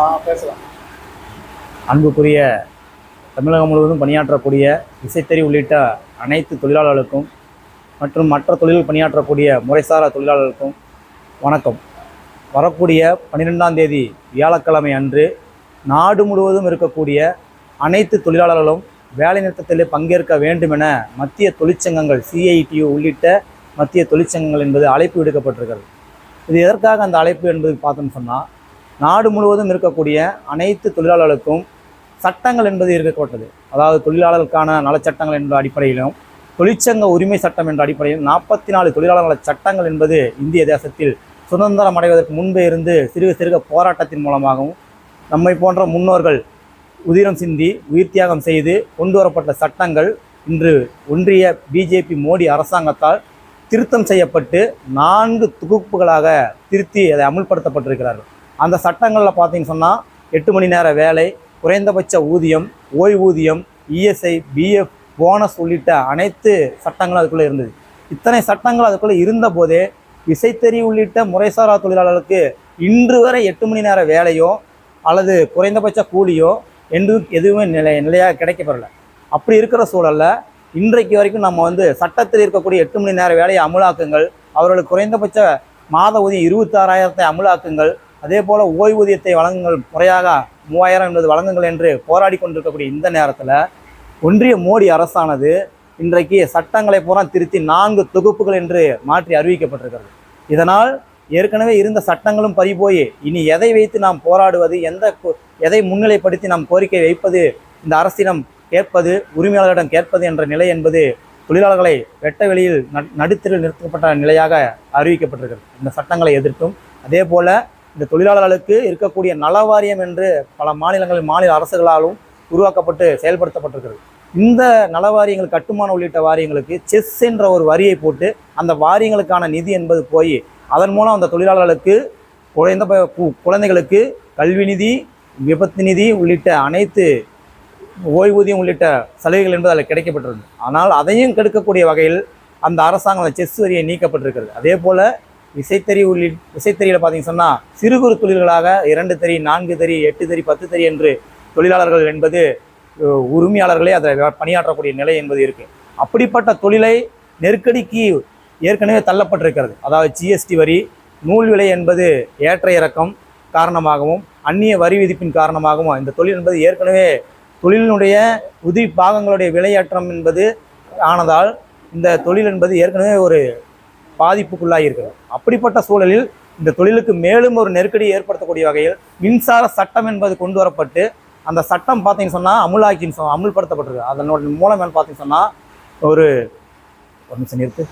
ஆ பேசலாம். அன்புக்குரிய தமிழகம் முழுவதும் பணியாற்றக்கூடிய இசைத்தறி உள்ளிட்ட அனைத்து தொழிலாளர்களுக்கும் மற்றும் மற்ற தொழிலில் பணியாற்றக்கூடிய முறைசாரா தொழிலாளர்களுக்கும் வணக்கம். வரக்கூடிய பன்னிரெண்டாம் தேதி வியாழக்கிழமை அன்று நாடு முழுவதும் இருக்கக்கூடிய அனைத்து தொழிலாளர்களும் வேலைநிறுத்தத்தில் பங்கேற்க வேண்டும் என மத்திய தொழிற்சங்கங்கள் சிஐடியு உள்ளிட்ட மத்திய தொழிற்சங்கங்கள் என்பது அழைப்பு விடுக்கப்பட்டிருக்கிறது. இது எதற்காக அந்த அழைப்பு என்பது பார்த்தோம்னு சொன்னால் நாடு முழுவதும் இருக்கக்கூடிய அனைத்து தொழிலாளர்களுக்கும் சட்டங்கள் என்பது இருக்கப்பட்டது அதாவது தொழிலாளர்களுக்கான நலச்சட்டங்கள் என்ற அடிப்படையிலும் தொழிற்சங்க உரிமை சட்டம் என்ற அடிப்படையில் நாற்பத்தி நாலு தொழிலாளர் நல சட்டங்கள் என்பது இந்திய தேசத்தில் சுதந்திரம் அடைவதற்கு முன்பே இருந்து சிறுக சிறுக போராட்டத்தின் மூலமாகவும் நம்மை போன்ற முன்னோர்கள் உதிரம் சிந்தி உயிர் தியாகம் செய்து கொண்டு வரப்பட்ட சட்டங்கள் இன்று ஒன்றிய பிஜேபி மோடி அரசாங்கத்தால் திருத்தம் செய்யப்பட்டு நான்கு தொகுப்புகளாக திருத்தி அதை அமுல்படுத்தப்பட்டிருக்கிறார்கள். அந்த சட்டங்களில் பார்த்தீங்கன்னு சொன்னால் எட்டு மணி நேர வேலை குறைந்தபட்ச ஊதியம் ஓய்வூதியம் இஎஸ்ஐ பிஎஃப் போனஸ் உள்ளிட்ட அனைத்து சட்டங்களும் அதுக்குள்ளே இருந்தது. இத்தனை சட்டங்கள் அதுக்குள்ளே இருந்த போதே விசைத்தறி உள்ளிட்ட முறைசாரா தொழிலாளர்களுக்கு இன்று வரை எட்டு மணி நேர வேலையோ அல்லது குறைந்தபட்ச கூலியோ என்று எதுவுமே நிலை நிலையாக கிடைக்கப்பெறல. அப்படி இருக்கிற சூழலில் இன்றைக்கு வரைக்கும் நம்ம வந்து சட்டத்தில் இருக்கக்கூடிய எட்டு மணி நேர வேலையை அமுலாக்குங்கள். அவர்களுக்கு குறைந்தபட்ச மாத ஊதியம் இருபத்தாறாயிரத்தை அமுலாக்குங்கள். அதே போல் ஓய்வூதியத்தை வழங்குங்கள் முறையாக மூவாயிரம் என்பது வழங்குங்கள் என்று போராடி கொண்டிருக்கக்கூடிய இந்த நேரத்தில் ஒன்றிய மோடி அரசானது இன்றைக்கு சட்டங்களை பூரா திருத்தி நான்கு தொகுப்புகள் என்று மாற்றி அறிவிக்கப்பட்டிருக்கிறது. இதனால் ஏற்கனவே இருந்த சட்டங்களும் பறிபோய் இனி எதை வைத்து நாம் போராடுவது எந்த எதை முன்னிலைப்படுத்தி நாம் கோரிக்கை வைப்பது இந்த அரசிடம் கேட்பது உரிமையாளர்களிடம் கேட்பது என்ற நிலை என்பது தொழிலாளர்களை வெட்ட வெளியில் நட்- நடுத்தரில் நிறுத்தப்பட்ட நிலையாக அறிவிக்கப்பட்டிருக்கிறது. இந்த சட்டங்களை எதிர்த்தும் அதே போல் இந்த தொழிலாளர்களுக்கு இருக்கக்கூடிய நலவாரியம் என்று பல மாநிலங்களில் மாநில அரசுகளாலும் உருவாக்கப்பட்டு செயல்படுத்தப்பட்டிருக்கிறது. இந்த நலவாரியங்கள் கட்டுமான உள்ளிட்ட வாரியங்களுக்கு செஸ் என்ற ஒரு வரியை போட்டு அந்த வாரியங்களுக்கான நிதி என்பது போய் அதன் மூலம் அந்த தொழிலாளர்களுக்கு குறைந்த ப- கு- குழந்தைகளுக்கு கல்வி நிதி விபத்து நிதி உள்ளிட்ட அனைத்து ஓய்வூதியம் உள்ளிட்ட சலுகைகள் என்பது அதில் கிடைக்கப்பட்டிருந்தது. ஆனால் அதையும் கெடுக்கக்கூடிய வகையில் அந்த அரசாங்கம் அந்த செஸ் வரியை நீக்கப்பட்டிருக்கிறது. அதே போல் விசைத்தறி உள்ளி விசைத்தறியில் பார்த்தீங்கன்னு சொன்னால் சிறு குறு தொழில்களாக இரண்டு தறி நான்கு தறி எட்டு தறி பத்து தறி என்று தொழிலாளர்கள் என்பது உரிமையாளர்களே அதில் பணியாற்றக்கூடிய நிலை என்பது இருக்குது அப்படிப்பட்ட தொழிலை நெருக்கடிக்கு ஏற்கனவே தள்ளப்பட்டிருக்கிறது. அதாவது ஜிஎஸ்டி வரி நூல் விலை என்பது ஏற்ற இறக்கம் காரணமாகவும் அந்நிய வரி விதிப்பின் காரணமாகவும் இந்த தொழில் என்பது ஏற்கனவே தொழிலினுடைய உதிரி பாகங்களுடைய விலையேற்றம் என்பது ஆனதால் இந்த தொழில் என்பது ஏற்கனவே ஒரு பாதிப்புக்குள்ளாகியிருக்கிறது. அப்படிப்பட்ட சூழலில் இந்த தொழிலுக்கு மேலும் ஒரு நெருக்கடி ஏற்படுத்தக்கூடிய வகையில் மின்சார சட்டம் என்பது கொண்டு வரப்பட்டு அந்த சட்டம் பார்த்தீங்கன்னு சொன்னால் அமுலாக்கின்னு சொ அமுல்படுத்தப்பட்டிருக்கு. அதனோட மூலம் என்ன பார்த்தீங்கன்னு சொன்னால் ஒரு ஒரு நிமிஷம் நிறுத்து.